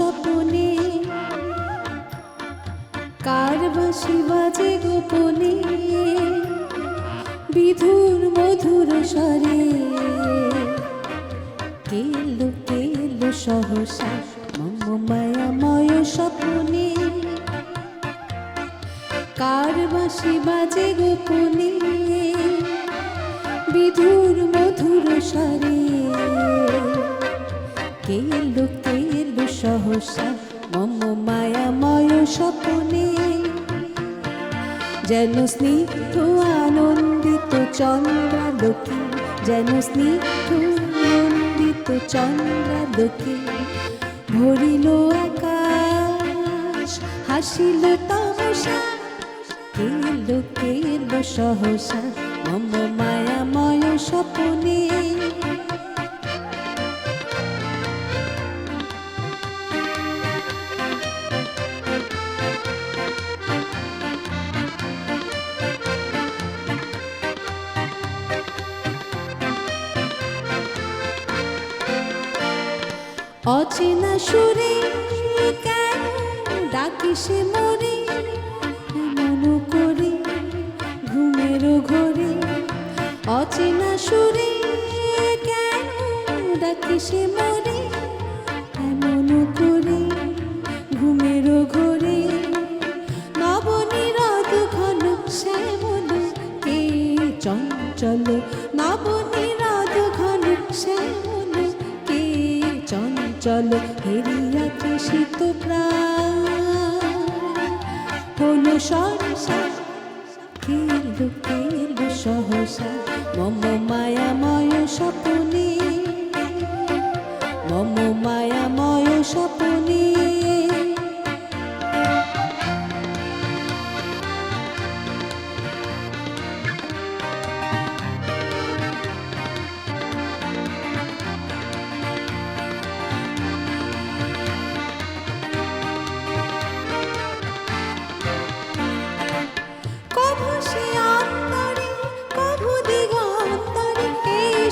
স্বপনে। কার বাসি গোপনে? বিধুর মধুর স্বরে। কেলো কেলো সহসা? মম স্বপনে। কার বাসি গোপনে? বিধুর মধুর স্বরে। কেলো কেলো সহসা, মম মায়াময় স্বপনে। যেন স্নিগ্ধ আনন্দিত চন্দ্রালোকে যেন স্নিগ্ধ আনন্দিত চন্দ্রালোকে ভরিল আকাশ, হাসিল তমসা কেলো কেলো সহসা, মম মায়াময় স্বপনে। অচেনা সুরে কেন ডাকিসে মরে এমন করে ঘুমের ঘরে। অচেনা সুরে কেন ডাকিসে মরে এমন করে ঘুমের ঘরে। নবনীরদ ঘন শ্যামল কে চঞ্চল? নবনীরদ চঞ্চল হেরিয়া শীত প্রাণ। হলো সরসা কেলো কেলো সহসা, মম মায়াময় স্বপনে। মম মায়াময় স্বপনে।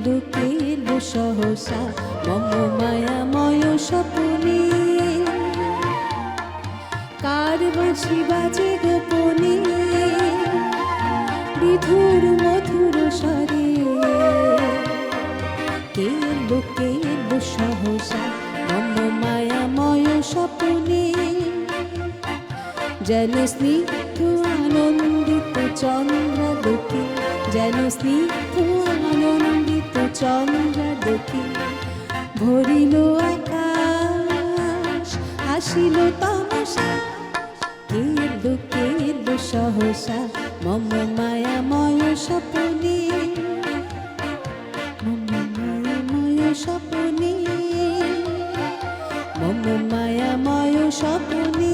কেলো সহসা, মম মায়াময় স্বপনে। কার বাঁশি বাজে গোপনে? বিধুর মধুর স্বরে। কেলো কেলো সহসা, মম মায়াময় স্বপনে। যেন স্নিগ্ধ আনন্দিত চন্দ্রালোকে যেন স্নিগ্ধ আনন্দিত চন্দ্রালোকে ভরিল আকাশ হাসিল তমসা কেলো কেলো সহসা, মম মায়াময় স্বপনে। মম মায়াময় স্বপনে। মম মায়াময় স্বপনে।